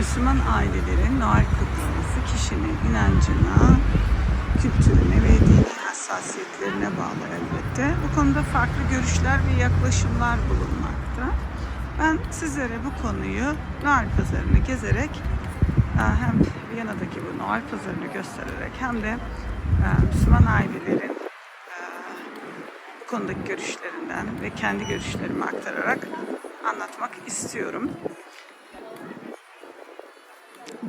Müslüman ailelerin Noel kutlaması kişinin inancına, kültürüne ve dini hassasiyetlerine bağlı elbette. Bu konuda farklı görüşler ve yaklaşımlar bulunmakta. Ben sizlere bu konuyu Noel pazarını gezerek e, hem Viyana'daki bu Noel pazarını göstererek hem de e, Müslüman ailelerin e, bu konudaki görüşlerinden ve kendi görüşlerimi aktararak anlatmak istiyorum.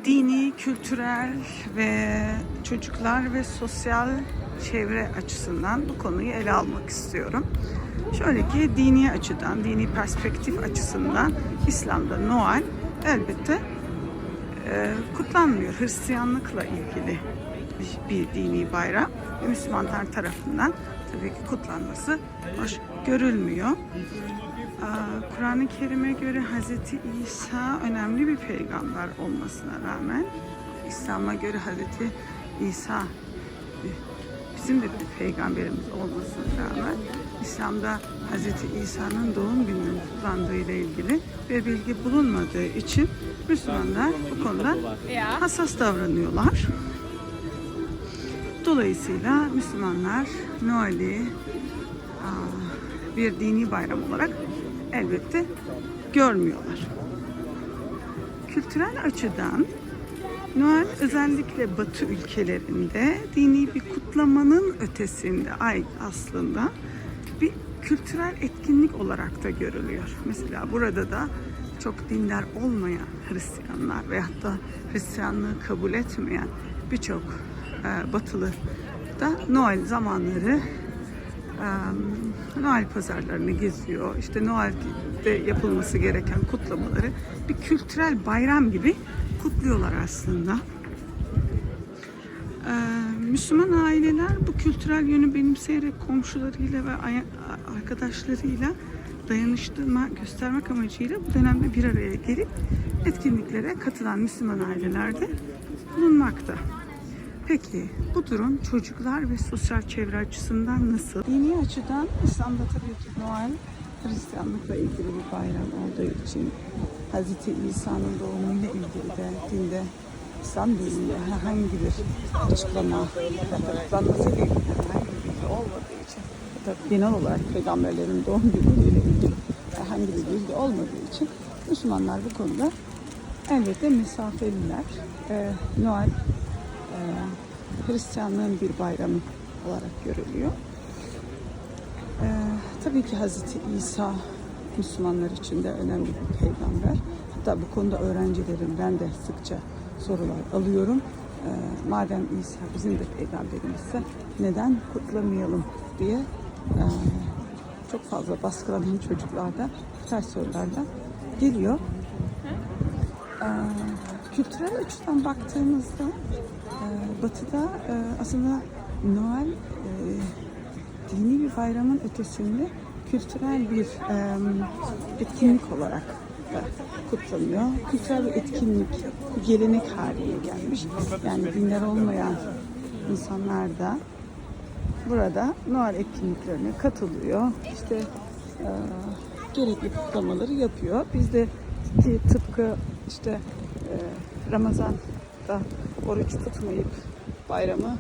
Dini, kültürel ve çocuklar ve sosyal çevre açısından bu konuyu ele almak istiyorum. Şöyle ki dini açıdan, dini perspektif açısından İslam'da Noel elbette e, kutlanmıyor. Hristiyanlıkla ilgili bir, dini bayram ve Müslümanlar tarafından tabii ki kutlanması hoş görülmüyor. Kur'an-ı Kerim'e göre Hazreti İsa önemli bir peygamber olmasına rağmen İslam'a göre Hazreti İsa bizim de bir peygamberimiz olmasına rağmen İslam'da Hazreti İsa'nın doğum gününün kutlandığı ile ilgili bir bilgi bulunmadığı için Müslümanlar bu konuda hassas davranıyorlar. Dolayısıyla Müslümanlar Noel'i bir dini bayram olarak elbette görmüyor. Kültürel açıdan Noel özellikle Batı ülkelerinde dini bir kutlamanın ötesinde ay aslında bir kültürel etkinlik olarak da görülüyor. Mesela burada da çok dindar olmayan Hristiyanlar veyahut da Hristiyanlığı kabul etmeyen birçok e, batılı da Noel zamanları Noel pazarlarını geziyor. İşte Noel'de yapılması gereken kutlamaları bir kültürel bayram gibi kutluyorlar aslında. Müslüman aileler bu kültürel yönü benimseyerek komşularıyla ve arkadaşlarıyla dayanıştırma göstermek amacıyla bu dönemde bir araya gelip etkinliklere katılan Müslüman ailelerde bulunmakta. Peki bu durum çocuklar ve sosyal çevre açısından nasıl? Dini açıdan İslam'da tabii ki Noel Hristiyanlıkla ilgili bir bayram olduğu için Hz. İsa'nın doğumuyla ilgili de dinde İslam dininde herhangi bir açıklama ile ilgili herhangi bir bilgi olmadığı için da genel olarak peygamberlerin doğum günüyle ilgili herhangi bir bilgi olmadığı için Müslümanlar bu konuda elbette mesafeliler. Ee, Noel Hristiyanlığın bir bayramı olarak görülüyor. Ee, tabii ki Hazreti İsa Müslümanlar için de önemli bir peygamber. Hatta bu konuda öğrencilerimden de sıkça sorular alıyorum. Ee, madem İsa bizim de peygamberimizse neden kutlamayalım diye e, çok fazla baskılanan çocuklarda bu tarz sorularla geliyor. Ee, kültürel açıdan baktığımızda e, Batı'da e, aslında Noel e, dini bir bayramın ötesinde kültürel bir etkinlik olarak da kutlanıyor. Kültürel bir etkinlik, bir gelenek haline gelmiş. Yani dinler olmayan insanlar da burada Noel etkinliklerine katılıyor. İşte gerekli kutlamaları yapıyor. Biz de tıpkı işte e, Ramazan'da oruç tutmayıp bayramı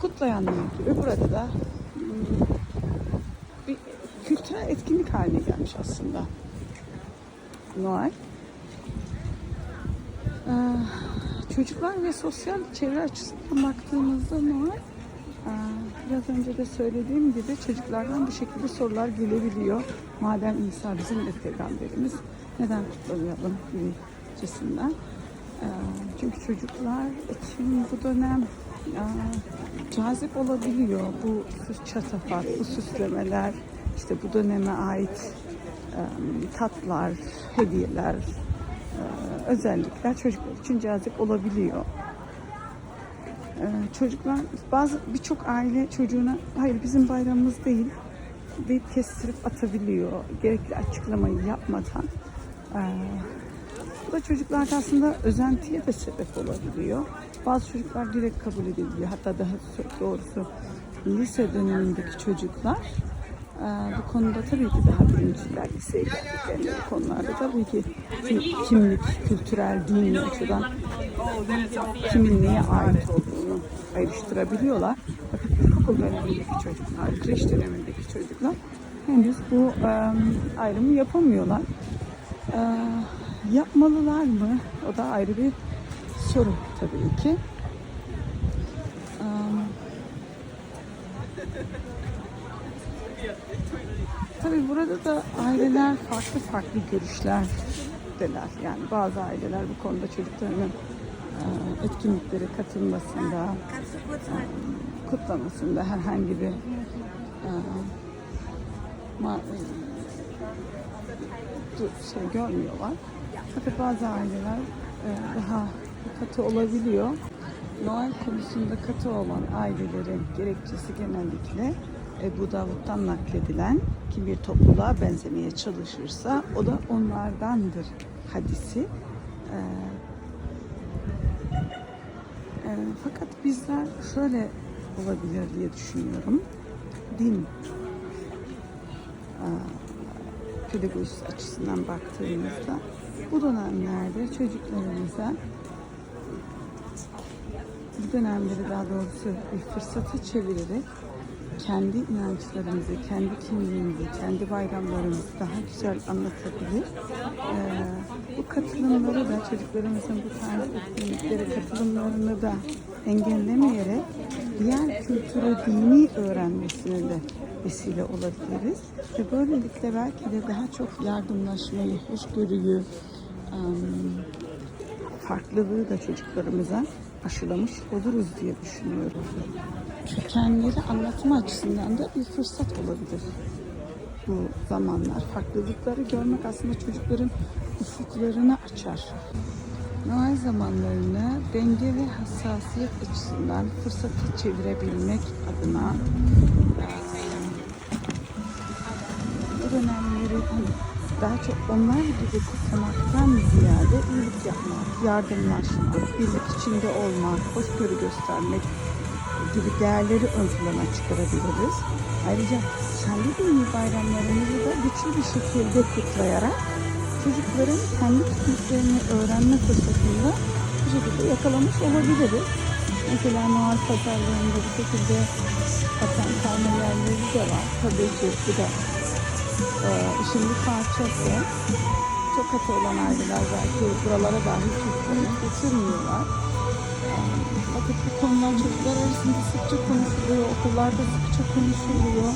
kutlayanlar gibi burada da hmm, bir kültürel etkinlik haline gelmiş aslında Noel. Ee, çocuklar ve sosyal çevre açısından baktığımızda Noel ee, Biraz önce de söylediğim gibi çocuklardan bu şekilde sorular gelebiliyor. Madem İsa bizim de peygamberimiz neden kutlamayalım gibisinden. Ee, Çünkü çocuklar için bu dönem e, cazip olabiliyor. Bu süs çatafat, bu süslemeler, işte bu döneme ait e, tatlar, hediyeler, e, özellikler çocuklar için cazip olabiliyor. Ee, çocuklar bazı birçok aile çocuğuna hayır bizim bayramımız değil deyip kestirip atabiliyor gerekli açıklamayı yapmadan. Ee, bu da çocuklarda aslında özentiye de sebep olabiliyor. Bazı çocuklar direkt kabul ediliyor. Hatta daha doğrusu lise dönemindeki çocuklar Ee, bu konuda tabii ki daha bilinçliler liseye geldiklerinde bu konularda tabii ki ki- kimlik, kültürel, dini açıdan kimin neye ait olduğunu ayrıştırabiliyorlar. Fakat ilkokul dönemindeki çocuklar, kreş dönemindeki çocuklar henüz bu e, ayrımı yapamıyorlar. E, yapmalılar mı? O da ayrı bir soru tabii ki. E, Tabii burada da aileler farklı farklı görüşlerdeler. Yani bazı aileler bu konuda çocuklarının e, etkinliklere katılmasında, e, kutlamasında herhangi bir e, şey görmüyorlar. Fakat bazı aileler e, daha katı olabiliyor. Noel konusunda katı olan ailelerin gerekçesi genellikle Ebu Davud'dan nakledilen kim bir topluluğa benzemeye çalışırsa o da onlardandır hadisi. Ee, e, fakat bizler şöyle olabilir diye düşünüyorum. Din e, pedagojisi açısından baktığımızda bu dönemlerde çocuklarımıza bu dönemleri daha doğrusu bir fırsata çevirerek kendi inançlarımızı, kendi kimliğimizi, kendi bayramlarımızı daha güzel anlatabilir. Ee, bu katılımları da çocuklarımızın bu tarz etkinliklere katılımlarını da engellemeyerek diğer kültürü, dini öğrenmesine de vesile olabiliriz. Ve böylelikle belki de daha çok yardımlaşmayı, hoşgörüyü, farklılığı da çocuklarımıza aşılamış oluruz diye düşünüyorum. Kökenleri anlatma açısından da bir fırsat olabilir bu zamanlar. Farklılıkları görmek aslında çocukların ufuklarını açar. Noel zamanlarını denge ve hassasiyet açısından fırsatı çevirebilmek adına dönemleri daha çok onlar gibi kutlamaktan ziyade iyilik yapmak, yardımlaşmak, birlik içinde olmak, hoşgörü göstermek gibi değerleri ön plana çıkarabiliriz. Ayrıca kendi dini bayramlarımızı da güçlü bir şekilde kutlayarak çocukların kendi kimliklerini öğrenme fırsatında bu şekilde yakalamış olabiliriz. Mesela Noel pazarlarında bu şekilde paten kalma yerleri de var. Tabii ki bu da e, işin parçası. Çok katı olan aileler belki buralara dahi çocuklarını getirmiyorlar. E, Fakat bu konular çocuklar arasında sıkça konuşuluyor, okullarda sıkça konuşuluyor.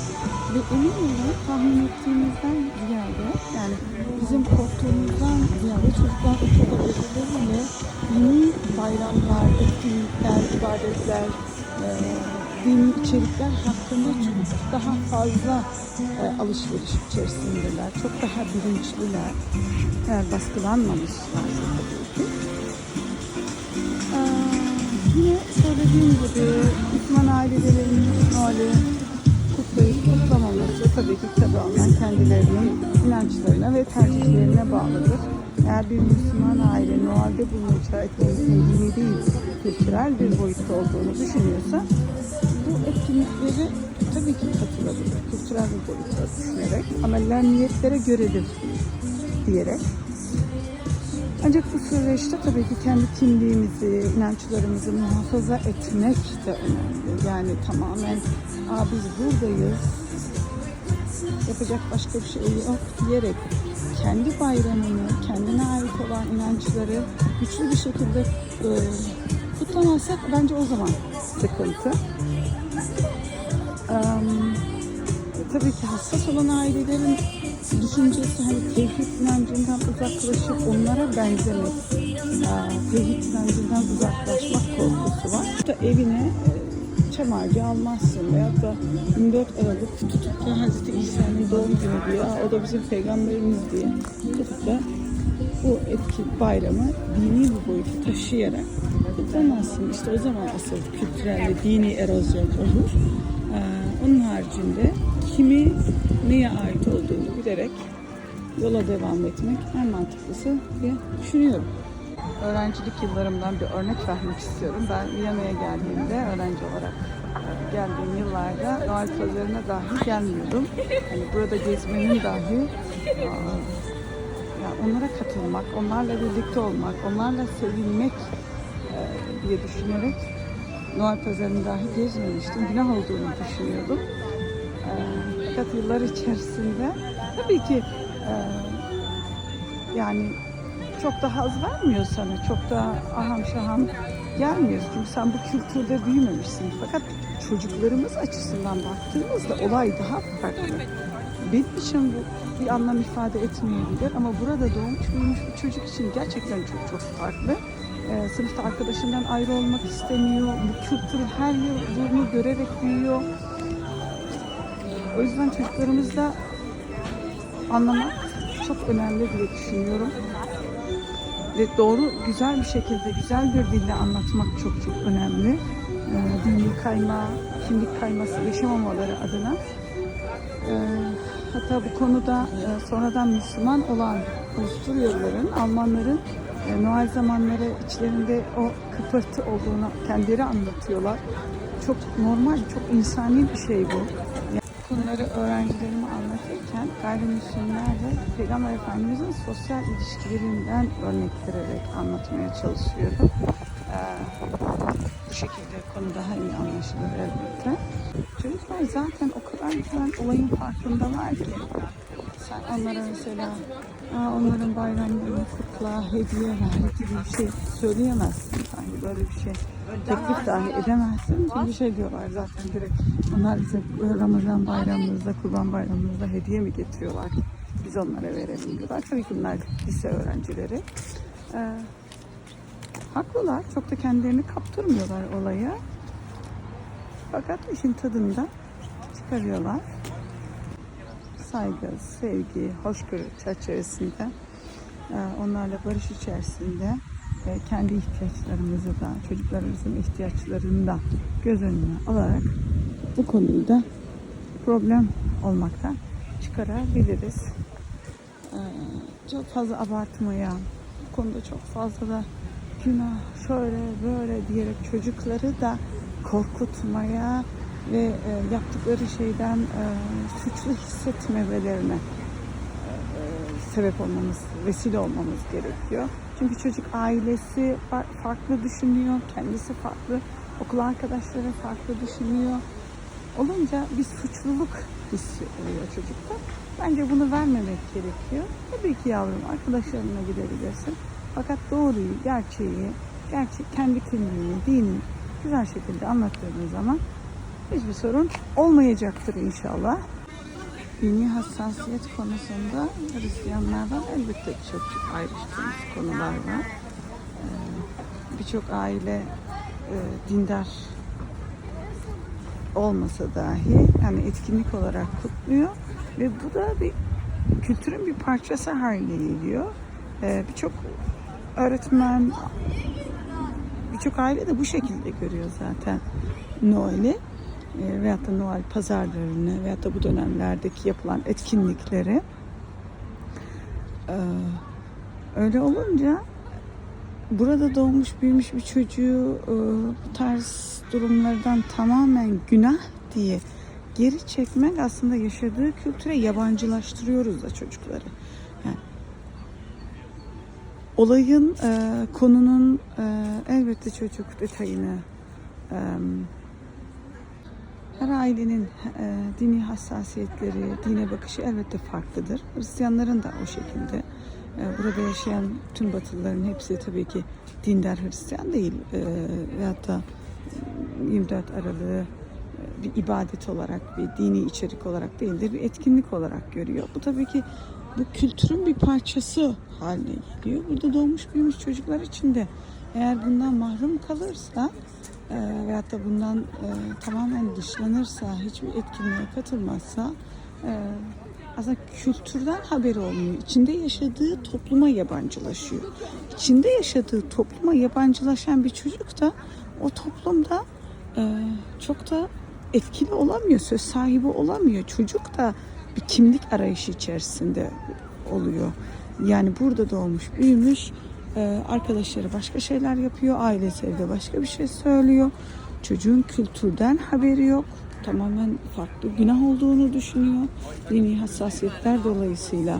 Ve emin olun tahmin ettiğimizden ziyade, yani bizim korktuğumuzdan ziyade çocuklar okullarıyla dini bayramlar, etkinlikler, ibadetler, e, dini içerikler hakkında çok daha fazla e, alışveriş içerisindeler. Çok daha bilinçliler. Eğer baskılanmamışlar. Ee, yine söylediğim gibi Müslüman ailelerin Noel'i kutlayıp kutlamaması tabii ki onların kendilerinin inançlarına ve tercihlerine bağlıdır. Eğer bir Müslüman aile Noel'de bulunacağı etkinliğin dini değil, kültürel bir boyutta olduğunu düşünüyorsa bu etkinlikleri tabii ki katılabilir. Kültürel bir boyutta düşünerek ameller niyetlere göredir diyerek ancak bu süreçte tabii ki kendi kimliğimizi, inançlarımızı muhafaza etmek de önemli. Yani tamamen biz buradayız, yapacak başka bir şey yok diyerek kendi bayramını, kendine ait olan inançları güçlü bir şekilde e, kutlamazsak bence o zaman sıkıntı. Tabii ki hassas olan ailelerin düşüncesi hani tevhid inancından uzaklaşıp onlara benzemek, e, tevhid inancından uzaklaşmak korkusu var. Da evine e, çam ağacı almazsın veyahut da 24 Aralık tutup da Hazreti İsa'nın doğum günü diye, "Aa, o da bizim peygamberimiz diye tutup da bu etki bayramı dini bir boyutu taşıyarak kutlamazsın. İşte o zaman asıl kültürel ve dini erozyon olur. Ee, onun haricinde kimi neye ait olduğunu bilerek yola devam etmek en mantıklısı diye düşünüyorum. öğrencilik yıllarımdan bir örnek vermek istiyorum. Ben Viyana'ya geldiğimde öğrenci olarak e, geldiğim yıllarda Noel pazarına dahi gelmiyordum. Hani burada gezmenin dahi e, yani onlara katılmak, onlarla birlikte olmak, onlarla sevilmek e, diye düşünerek Noel pazarını dahi gezmemiştim. Günah olduğunu düşünüyordum. Fakat yıllar içerisinde tabii ki e, yani çok da haz vermiyor sana. Çok da aham şaham gelmiyor. Çünkü sen bu kültürde büyümemişsin. Fakat çocuklarımız açısından baktığımızda olay daha farklı. Benim için bu bir anlam ifade etmeyebilir ama burada doğmuş büyümüş bir çocuk için gerçekten çok çok farklı. Ee, sınıfta arkadaşından ayrı olmak istemiyor. Bu kültürü her yıl görerek büyüyor. O yüzden çocuklarımızda anlamak çok önemli diye düşünüyorum. Ve doğru, güzel bir şekilde, güzel bir dille anlatmak çok çok önemli. Ee, dini kayma, kimlik kayması yaşamamaları adına. Ee, hatta bu konuda e, sonradan Müslüman olan Avusturyalıların, Almanların e, Noel zamanları içlerinde o kıpırtı olduğunu kendileri anlatıyorlar. Çok normal, çok insani bir şey bu. Bunları öğrencilerime anlatırken gayrimüslimlerle Peygamber Efendimiz'in sosyal ilişkilerinden örnek vererek anlatmaya çalışıyorum. Ee, bu şekilde konu daha iyi anlaşılır elbette. Çocuklar zaten o kadar güzel olayın farkındalar ki. Sen onlara mesela Aa, onların bayramlarını kutla, hediye ver gibi bir şey söyleyemezsin sanki böyle bir şey. Teklif dahi edemezsin. Çünkü şey diyorlar zaten direkt. Onlar bize Ramazan bayramımızda, Kurban bayramımızda hediye mi getiriyorlar? Biz onlara verelim diyorlar. Tabii ki bunlar lise öğrencileri. Ee, haklılar. Çok da kendilerini kaptırmıyorlar olaya. Fakat işin tadını da çıkarıyorlar saygı, sevgi, hoşgörü çerçevesinde e, onlarla barış içerisinde ve kendi ihtiyaçlarımızı da çocuklarımızın ihtiyaçlarını da göz önüne alarak bu konuyu da problem olmaktan çıkarabiliriz. E, Çok fazla abartmaya, bu konuda çok fazla da günah şöyle böyle diyerek çocukları da korkutmaya ve e, yaptıkları şeyden e, suçlu hissetmemelerine e, e, sebep olmamız, vesile olmamız gerekiyor. Çünkü çocuk ailesi fa- farklı düşünüyor, kendisi farklı, okul arkadaşları farklı düşünüyor. Olunca bir suçluluk hissi oluyor çocukta. Bence bunu vermemek gerekiyor. Tabii ki yavrum arkadaşlarına gidebilirsin. Fakat doğruyu, gerçeği, gerçek, kendi kimliğini, dinini güzel şekilde anlattığınız zaman hiçbir sorun olmayacaktır inşallah. Dini hassasiyet konusunda Hristiyanlardan elbette çok ayrıştığımız konular var. Ee, Birçok aile e, dindar olmasa dahi yani etkinlik olarak kutluyor ve bu da bir kültürün bir parçası haline geliyor. Ee, Birçok öğretmen, birçok aile de bu şekilde görüyor zaten Noel'i e, veyahut da Noel pazarlarını veyahut da bu dönemlerdeki yapılan etkinlikleri Ee, öyle olunca burada doğmuş büyümüş bir çocuğu e, bu tarz durumlardan tamamen günah diye geri çekmek aslında yaşadığı kültüre yabancılaştırıyoruz da çocukları. Olayın, e, konunun e, elbette çocuk detayını e, her ailenin e, dini hassasiyetleri, dine bakışı elbette farklıdır. Hristiyanların da o şekilde. E, burada yaşayan tüm Batılıların hepsi tabii ki dindar Hristiyan değil. E, veyahut da 24 Aralık'ı e, bir ibadet olarak, bir dini içerik olarak değil de bir etkinlik olarak görüyor. Bu tabii ki bu kültürün bir parçası haline geliyor. Burada doğmuş büyümüş çocuklar için de eğer bundan mahrum kalırsa e, veyahut da bundan e, tamamen dışlanırsa, hiçbir etkinliğe katılmazsa e, aslında kültürden haberi olmuyor. İçinde yaşadığı topluma yabancılaşıyor. İçinde yaşadığı topluma yabancılaşan bir çocuk da o toplumda e, çok da etkili olamıyor, söz sahibi olamıyor. Çocuk da bir kimlik arayışı içerisinde oluyor. Yani burada doğmuş, büyümüş Ee, arkadaşları başka şeyler yapıyor, ailesi evde başka bir şey söylüyor. Çocuğun kültürden haberi yok. Tamamen farklı günah olduğunu düşünüyor. Dini hassasiyetler dolayısıyla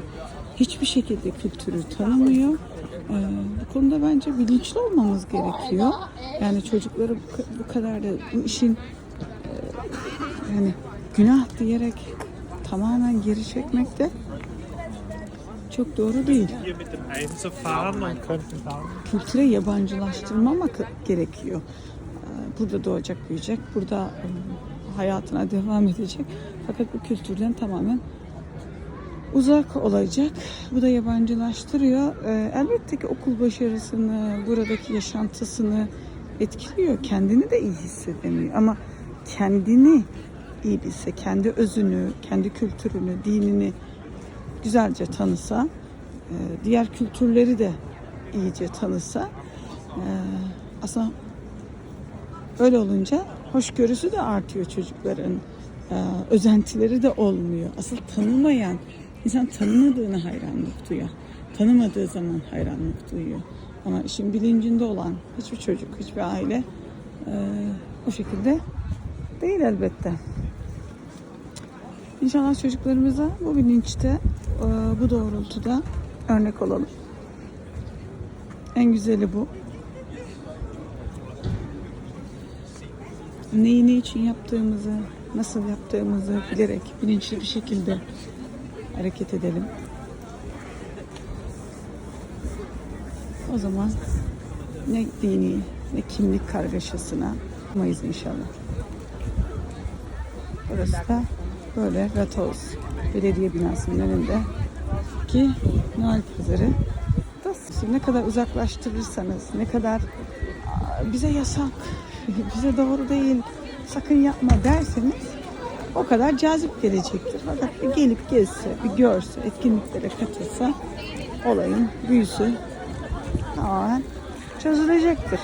hiçbir şekilde kültürü tanımıyor. Ee, bu konuda bence bilinçli olmamız gerekiyor. Yani çocukları bu, bu kadar da bu işin e, yani günah diyerek tamamen geri çekmek de çok doğru değil. Kültüre yabancılaştırmamak gerekiyor. Ee, Burada doğacak, büyüyecek, burada e, hayatına devam edecek. Fakat bu kültürden tamamen uzak olacak. Bu da yabancılaştırıyor. Ee, Elbette ki okul başarısını, buradaki yaşantısını etkiliyor. Kendini de iyi hissedemiyor. Ama kendini iyi bilse, kendi özünü, kendi kültürünü, dinini güzelce tanısa, e, diğer kültürleri de iyice tanısa, e, aslında öyle olunca hoşgörüsü de artıyor çocukların. E, Özentileri de olmuyor. Asıl tanımayan, insan tanımadığına hayranlık duyuyor. Tanımadığı zaman hayranlık duyuyor. Ama işin bilincinde olan hiçbir çocuk, hiçbir aile o şekilde değil elbette. İnşallah çocuklarımıza bu bilinçte, bu doğrultuda örnek olalım. En güzeli bu. Neyi ne için yaptığımızı, nasıl yaptığımızı bilerek, bilinçli bir şekilde hareket edelim. O zaman ne dini ne kimlik kargaşasına olmayız inşallah. Burası da böyle Ratoz Belediye binasının önünde ki Noel Pazarı. Şimdi ne kadar uzaklaştırırsanız, ne kadar "Aa, bize yasak, bize doğru değil, sakın yapma derseniz o kadar cazip gelecektir. Fakat bir gelip gezse, bir görse, etkinliklere katılsa olayın büyüsü tamamen çözülecektir.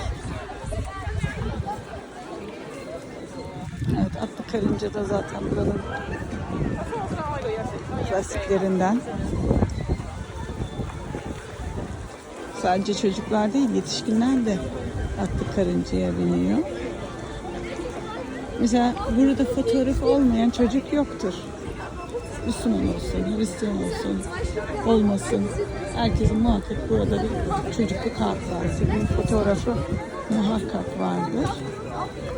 Evet, atlı karınca da zaten buranın klasiklerinden. Sadece çocuklar değil, yetişkinler de atlı karıncaya biniyor. Mesela burada fotoğraf olmayan çocuk yoktur. Müslüman olsun, Hristiyan olsun, olmasın. Herkesin muhakkak burada bir çocukluk hatırası, bir fotoğrafı muhakkak vardır.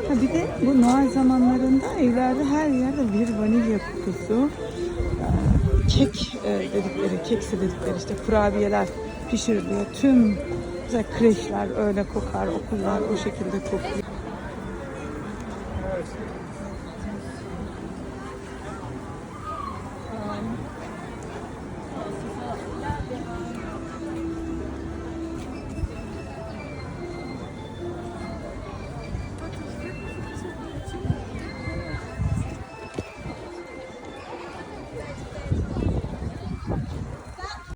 Ha bir de bu Noel zamanlarında evlerde her yerde bir vanilya kokusu, e, kek e, dedikleri, keksi dedikleri işte kurabiyeler pişiriliyor. Tüm kreşler öyle kokar, okullar o şekilde kokuyor.